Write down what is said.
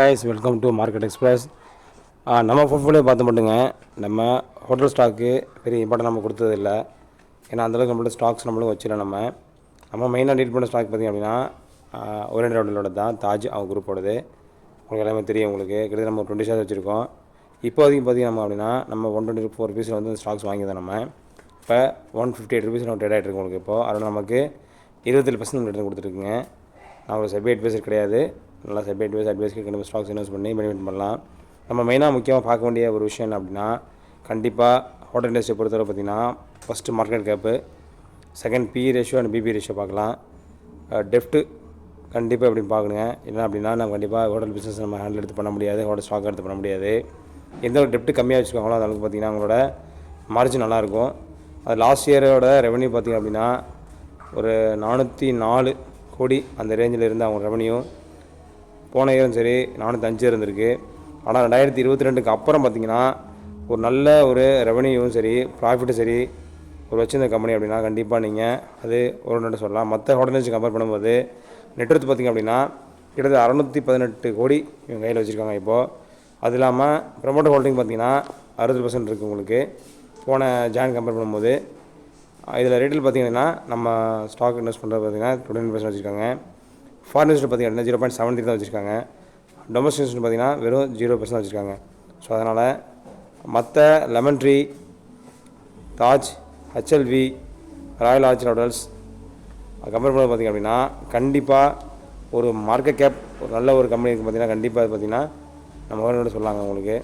Ice welcome to market express நம்ம portfolio பார்த்து மட்டுங்க நம்ம ஹோட்டல் ஸ்டாக்கு பெரிய இம்பார்ட்டன் நம்ம கொடுத்தது இல்லை ஏன்னா அந்தளவுக்கு நம்மளோட ஸ்டாக்ஸ் நம்மளும் வச்சிடல நம்ம. நம்ம மெயினாக டீல் பண்ண ஸ்டாக் பார்த்திங்க அப்படின்னா ஒரே ஹோட்டலோட தான் தாஜ் அவங்க குரூப்போடது உங்களுக்கு எல்லாமே தெரியும் உங்களுக்கு. கிட்டத்தட்ட நம்ம டுவெண்ட்டி ஷேர்ஸ் வச்சுருக்கோம். இப்போதைக்கு பார்த்திங்க நம்ம அப்படின்னா நம்ம ஒன் டுவெண்ட்டி ஃபோர் ருபீஸில் வந்து ஸ்டாக்ஸ் வாங்கிதான் நம்ம. இப்போ ஒன் ஃபிஃப்டி எயிட் ருபீஸ் நம்ம ட்ரேட் ஆகிட்டு இருக்கு உங்களுக்கு இப்போது அதில் நமக்கு இருபத்தேழு பர்சன்ட் ரிட்டர்ன் கொடுத்துருக்குங்க நான் ஒரு செபி அட்வைசர் கிடையாது. நல்லா செபி அட்வைஸ் அட்வைஸ்க்கு கண்டிப்பாக ஸ்டாக்ஸ் இன்வெஸ்ட் பண்ணி பெனிஃபிட் பண்ணலாம். நம்ம மெயினாக முக்கியமாக பார்க்க வேண்டிய ஒரு விஷயம் என்ன அப்படின்னா கண்டிப்பாக ஹோட்டல் இண்டஸ்ட்ரி பொறுத்தவரை பார்த்திங்கன்னா first market cap second P ratio and PB ratio பார்க்கலாம். டெஃப்ட்டு கண்டிப்பாக எப்படி பார்க்கணுங்க. என்ன அப்படின்னா நம்ம கண்டிப்பாக ஹோட்டல் பிஸ்னஸ் நம்ம ஹேண்டில் எடுத்து பண்ண முடியாது ஹோட்டல் ஸ்டாக் எடுத்து பண்ண முடியாது. எந்த ஒரு டெப்ட்டு கம்மியாக வச்சுருக்காங்களோ அந்த அளவுக்கு பார்த்திங்கன்னா அவங்களோட மார்ஜின் நல்லாயிருக்கும். அது லாஸ்ட் இயரோட ரெவன்யூ பார்த்திங்க அப்படின்னா ஒரு நானூற்றி நாலு கோடி அந்த ரேஞ்சில் இருந்து அவங்க ரெவன்யூ போன இயரும் சரி நானூற்றஞ்சு இருந்திருக்கு. ஆனால் ரெண்டாயிரத்தி இருபத்தி ரெண்டுக்கு அப்புறம் பார்த்திங்கன்னா ஒரு நல்ல ஒரு ரெவன்யூவும் சரி ப்ராஃபிட்டும் சரி ஒரு வச்சுருந்த கம்பெனி அப்படின்னா கண்டிப்பாக நீங்கள் அது ஒரு நட்டு சொல்லலாம். மற்ற ஹோட்டல்ஸ் கம்பேர் பண்ணும்போது நெட்ஒர்க் பார்த்திங்க அப்படின்னா கிட்டத்தட்ட அறநூற்றி பதினெட்டு கோடி இவங்க கையில் வச்சுருக்காங்க இப்போது அது இல்லாமல் ப்ரமோட்டர் ஹோல்டிங் பார்த்திங்கன்னா அறுபது பர்சன்ட் இருக்குது உங்களுக்கு. போன ஜாயின் கம்பேர் பண்ணும்போது இதில் ரேட்டில் பார்த்திங்கன்னா நம்ம ஸ்டாக் இன்வெஸ்ட் பண்ணுறது பார்த்தீங்கன்னா டுவெண்ட்டி பர்சன்ட் வச்சுருக்காங்க. ஃபாரின் பார்த்திங்கன்னா பார்த்தீங்கன்னா ஜீரோ பாயிண்ட் செவன் த்ரீ தான் வச்சுருக்காங்க. டொமஸ்டிக் பார்த்திங்கன்னா பார்த்தீங்கன்னா வெறும் ஜீரோ பர்சன்ட் வச்சுருக்காங்க. ஸோ அதனால் மற்ற lemon tree Taj HLV royal arch hotels compare பண்ண பார்த்திங்க அப்படின்னா கண்டிப்பாக ஒரு மார்க்கெட் கேப் ஒரு நல்ல ஒரு கம்பெனிக்கு பார்த்தீங்கன்னா கண்டிப்பாக பார்த்தீங்கன்னா நம்ம சொல்லலாங்க உங்களுக்கு.